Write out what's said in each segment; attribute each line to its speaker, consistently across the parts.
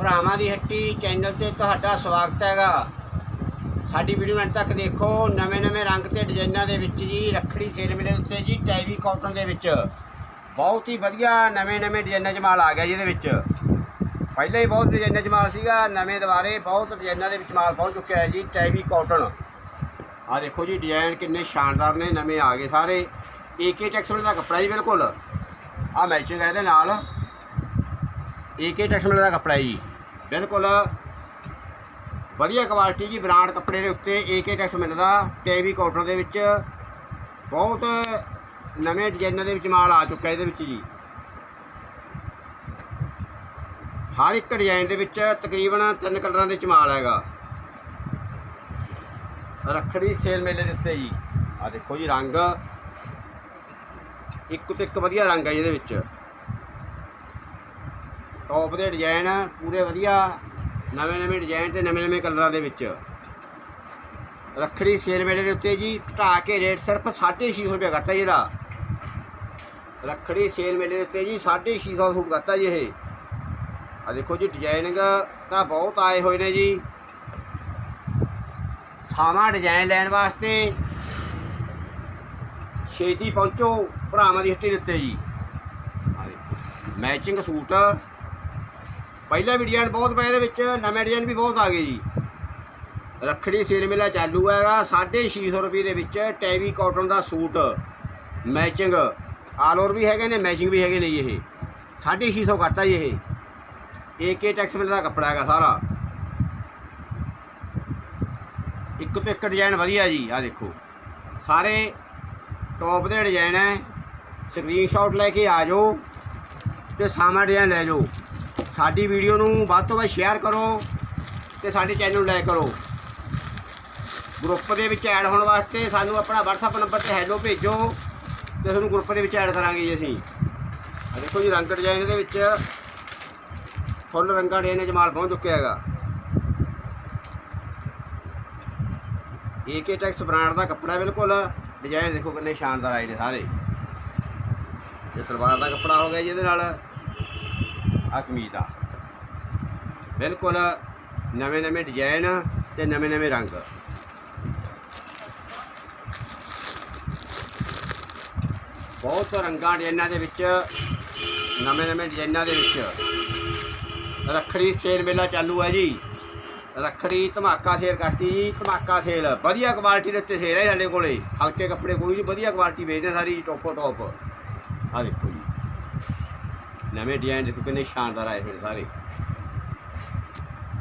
Speaker 1: ਭਰਾਵਾਂ ਦੀ ਹੱਟੀ ਚੈਨਲ ਤੇ ਤੁਹਾਡਾ ਸਵਾਗਤ ਹੈਗਾ। ਸਾਡੀ ਵੀਡੀਓ ਅੰਤ ਤੱਕ ਦੇਖੋ, ਨਵੇਂ ਨਵੇਂ ਰੰਗ ਤੇ ਡਿਜ਼ਾਈਨਾਂ ਦੇ ਵਿੱਚ ਜੀ, ਰੱਖੜੀ ਸੇਲ ਮੇਲੇ ਉੱਤੇ ਜੀ, ਟੈਵੀ ਕਾਟਨ ਦੇ ਵਿੱਚ। ਬਹੁਤ ਹੀ ਵਧੀਆ ਨਵੇਂ ਨਵੇਂ ਡਿਜ਼ਾਈਨਾਂ 'ਚ ਮਾਲ ਆ ਗਿਆ ਜੀ ਇਹਦੇ ਵਿੱਚ। ਪਹਿਲਾਂ ਹੀ ਬਹੁਤ ਡਿਜ਼ਾਈਨਾਂ 'ਚ ਮਾਲ ਸੀਗਾ, ਨਵੇਂ ਦੁਬਾਰੇ ਬਹੁਤ ਡਿਜ਼ਾਈਨਾਂ ਦੇ ਵਿੱਚ ਮਾਲ ਪਹੁੰਚ ਚੁੱਕਿਆ ਹੈ ਜੀ, ਟੈਵੀ ਕਾਟਨ। ਆ ਦੇਖੋ ਜੀ, ਡਿਜ਼ਾਈਨ ਕਿੰਨੇ ਸ਼ਾਨਦਾਰ ਨੇ, ਨਵੇਂ ਆ ਗਏ ਸਾਰੇ। ਏਕੇ ਟੈਕਸਟਾਈਲ ਦਾ ਕੱਪੜਾ ਜੀ ਬਿਲਕੁਲ। ਆ ਮੈਚਿੰਗ ਹੈ ਇਹਦੇ ਨਾਲ। ਏਕੇ ਟੈਕਸਟਾਈਲ ਦਾ ਕੱਪੜਾ ਜੀ। ਬਿਲਕੁਲ ਵਧੀਆ ਕੁਆਲਿਟੀ ਜੀ ਬ੍ਰਾਂਡ ਕੱਪੜੇ ਦੇ ਉੱਤੇ ਏਕੇ ਟੈਕਸ ਮਿਲਦਾ ਟੇਵੀ ਕਾਟਨ ਦੇ ਵਿੱਚ। ਬਹੁਤ ਨਵੇਂ ਡਿਜ਼ਾਈਨਾਂ ਦੇ ਵਿੱਚ ਮਾਲ ਆ ਚੁੱਕਾ ਇਹਦੇ ਵਿੱਚ ਜੀ। ਹਰ ਇੱਕ ਡਿਜ਼ਾਈਨ ਦੇ ਵਿੱਚ ਤਕਰੀਬਨ ਤਿੰਨ ਕਲਰਾਂ ਦੇ ਵਿੱਚ ਮਾਲ ਹੈਗਾ। ਰੱਖੜੀ ਸੇਲ ਮੇਲੇ ਦੇ ਉੱਤੇ ਜੀ। ਆ ਦੇਖੋ ਜੀ ਰੰਗ। ਇੱਕ ਤੋਂ ਇੱਕ ਵਧੀਆ ਰੰਗ ਹੈ ਜੀ ਇਹਦੇ ਵਿੱਚ। ਟੌਪ ਦੇ ਡਿਜ਼ਾਈਨ ਪੂਰੇ ਵਧੀਆ, ਨਵੇਂ ਨਵੇਂ ਡਿਜ਼ਾਈਨ ਤੇ ਨਵੇਂ ਨਵੇਂ ਕਲਰਾਂ ਦੇ ਵਿੱਚ। ਰੱਖੜੀ ਸੇਰ ਮੇਲੇ ਦੇ ਉੱਤੇ ਜੀ ਘਟਾ ਕੇ ਰੇਟ ਸਿਰਫ 650 ਰੁਪਏ ਕਰਤਾ ਜੀ ਇਹਦਾ। ਰੱਖੜੀ ਸੇਲ ਮੇਲੇ ਦੇ ਉੱਤੇ ਜੀ 650 ਸੂਟ ਕਰਤਾ ਜੀ ਇਹ। ਆ ਦੇਖੋ ਜੀ ਡਿਜ਼ਾਈਨਿੰਗ ਤਾਂ ਬਹੁਤ ਆਏ ਹੋਏ ਨੇ ਜੀ। ਸਾਵਾਂ ਡਿਜ਼ਾਈਨ ਲੈਣ ਵਾਸਤੇ ਛੇਤੀ ਪਹੁੰਚੋ ਭਰਾਵਾਂ ਦੀ ਹੱਟੀ ਦੇ ਉੱਤੇ ਜੀ। ਮੈਚਿੰਗ ਸੂਟ ਪਹਿਲਾ ਵੀ ਡਿਜ਼ਾਈਨ ਬਹੁਤ ਪਏ ਇਹਦੇ ਵਿੱਚ, ਨਵੇਂ ਡਿਜ਼ਾਈਨ ਵੀ ਬਹੁਤ ਆ ਗਏ ਜੀ। ਰੱਖੜੀ ਸੇਲ ਮੇਲਾ ਚਾਲੂ ਹੈਗਾ 650 ਰੁਪਏ ਦੇ ਵਿੱਚ ਟੈਵੀ ਕਾਟਨ ਦਾ ਸੂਟ ਮੈਚਿੰਗ ਆਲ ਓਵਰ ਵੀ ਹੈਗੇ ਨੇ ਮੈਚਿੰਗ ਵੀ ਹੈਗੇ ਨੇ ਜੀ ਇਹ। 650 ਕਰਤਾ ਜੀ ਇਹ। ਏਕੇ ਟੈਕਸ ਮਿਲ ਦਾ ਕੱਪੜਾ ਹੈਗਾ ਸਾਰਾ। ਇੱਕ ਤੋਂ ਇੱਕ ਡਿਜ਼ਾਈਨ ਵਧੀਆ ਜੀ ਆ ਦੇਖੋ। ਸਾਰੇ ਟੌਪ ਦੇ ਡਿਜ਼ਾਈਨ ਹੈ। ਸਕਰੀਨਸ਼ਾਟ ਲੈ ਕੇ ਆ ਜਾਓ ਤੇ ਸਾਮਾ ਡਿਜ਼ਾਈਨ ਲੈ ਜਾਓ। ਸਾਡੀ ਵੀਡੀਓ ਨੂੰ ਵੱਧ ਤੋਂ ਵੱਧ ਸ਼ੇਅਰ ਕਰੋ ਤੇ ਸਾਡੇ ਚੈਨਲ ਨੂੰ ਲਾਈਕ ਕਰੋ। ਗਰੁੱਪ ਦੇ ਵਿੱਚ ਐਡ ਹੋਣ ਵਾਸਤੇ ਸਾਨੂੰ ਆਪਣਾ WhatsApp ਨੰਬਰ ਤੇ ਹੈਲੋ ਭੇਜੋ ਤੇ ਤੁਹਾਨੂੰ ਗਰੁੱਪ ਦੇ ਵਿੱਚ ਐਡ ਕਰਾਂਗੇ ਜੀ ਅਸੀਂ। ਦੇਖੋ ਜੀ, ਰੰਗ ਡਿਜ਼ਾਈਨ ਦੇ ਵਿੱਚ ਫੁੱਲ ਰੰਗਾਂ ਡਿਜ਼ਾਈਨ ਚ ਮਾਲ ਪਹੁੰਚ ਚੁੱਕਿਆ ਹੈਗਾ। ਏਕੇ ਟੈਕਸ ਬ੍ਰਾਂਡ ਦਾ ਕੱਪੜਾ ਬਿਲਕੁਲ ਡਿਜ਼ਾਈਨ ਦੇਖੋ ਕਿੰਨੇ ਸ਼ਾਨਦਾਰ ਆਏ ਨੇ ਸਾਰੇ। ਇਹ ਸਲਵਾਰ ਦਾ ਕੱਪੜਾ ਹੋ ਗਿਆ ਜੀ ਇਹਦੇ ਨਾਲ। ਆ ਕਮੀਜ਼ ਦਾ ਬਿਲਕੁਲ ਨਵੇਂ ਨਵੇਂ ਡਿਜ਼ਾਈਨ ਤੇ ਨਵੇਂ ਨਵੇਂ ਰੰਗ। ਬਹੁਤ ਰੰਗਾਂ ਡਿਜ਼ਾਈਨਾਂ ਦੇ ਵਿੱਚ, ਨਵੇਂ ਨਵੇਂ ਡਿਜ਼ਾਈਨਾਂ ਦੇ ਵਿੱਚ। ਰੱਖੜੀ ਸੇਲ ਮੇਲਾ ਚਾਲੂ ਹੈ ਜੀ। ਰੱਖੜੀ ਧਮਾਕਾ ਸੇਲ ਕਰਤੀ ਜੀ, ਧਮਾਕਾ ਸੇਲ। ਵਧੀਆ ਕੁਆਲਿਟੀ ਦੇ ਉੱਤੇ ਸੇਲ ਹੈ ਸਾਡੇ ਕੋਲੇ। ਹਲਕੇ ਕੱਪੜੇ ਕੋਈ ਨਹੀਂ ਵਧੀਆ ਕੁਆਲਿਟੀ ਵੇਚਦੇ ਸਾਰੀ ਟੋਪੋ ਟੋਪ ਆ ਦੇਖੋ। ਨਵੇਂ ਡਿਜ਼ਾਈਨ ਦੇਖੋ ਕਿੰਨੇ ਸ਼ਾਨਦਾਰ ਆਏ ਹੋਏ ਸਾਰੇ।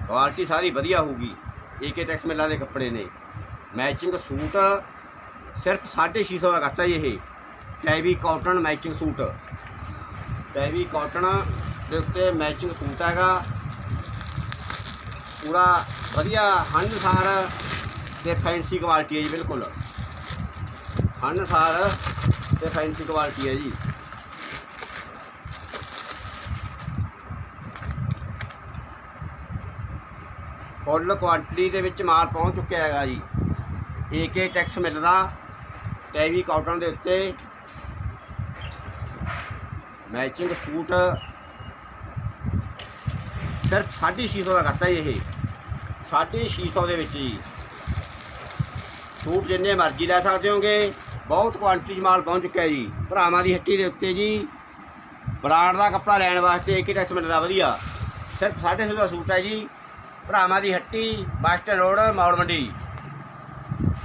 Speaker 1: ਕੁਆਲਿਟੀ ਸਾਰੀ ਵਧੀਆ ਹੋਊਗੀ। ਏਕੇ ਟੈਕਸ ਮਿਲਾਂ ਦੇ ਕੱਪੜੇ ਨੇ। ਮੈਚਿੰਗ ਸੂਟ ਸਿਰਫ 650 ਦਾ ਕਰਤਾ ਜੀ ਇਹ। ਟੈਵੀ ਕਾਟਨ ਮੈਚਿੰਗ ਸੂਟ। ਟੈਵੀ ਕਾਟਨ ਦੇ ਉੱਤੇ ਮੈਚਿੰਗ ਸੂਟ ਹੈਗਾ। ਪੂਰਾ ਵਧੀਆ ਹੰਨਸਾਰ ਤੇ ਫੈਂਸੀ ਕੁਆਲਿਟੀ ਹੈ ਜੀ, ਬਿਲਕੁਲ। ਹੰਨਸਾਰ ਤੇ ਫੈਂਸੀ ਕੁਆਲਿਟੀ ਹੈ ਜੀ। ਫੁੱਲ ਕੁਆਂਟੀਟੀ ਦੇ ਵਿੱਚ ਮਾਲ ਪਹੁੰਚ ਚੁੱਕਿਆ ਹੈਗਾ ਜੀ। ਏਕੇ ਟੈਕਸ ਮਿਲਦਾ, ਟੈਵੀ ਕਾਟਨ ਦੇ ਉੱਤੇ। ਮੈਚਿੰਗ ਸੂਟ ਸਿਰਫ 650 ਦਾ ਕਰਤਾ ਜੀ ਇਹ। 650 ਦੇ ਵਿੱਚ ਜੀ। ਸੂਟ ਜਿੰਨੇ ਮਰਜ਼ੀ ਲੈ ਸਕਦੇ ਹੋਗੇ, ਬਹੁਤ ਕੁਆਂਟੀਟੀ 'ਚ ਮਾਲ ਪਹੁੰਚ ਚੁੱਕਿਆ ਜੀ। ਭਰਾਵਾਂ ਦੀ ਹੱਟੀ ਦੇ ਉੱਤੇ ਜੀ। ਬਰਾੜ ਦਾ ਕੱਪੜਾ ਲੈਣ ਵਾਸਤੇ ਇੱਕ ਟੈਕਸ ਮਿਲਦਾ, ਵਧੀਆ। ਸਿਰਫ 650 ਦਾ ਸੂਟ ਹੈ ਜੀ। ਭਰਾਵਾਂ ਦੀ ਹੱਟੀ ਬੱਸ ਰੋਡ ਮੌੜ ਮੰਡੀ।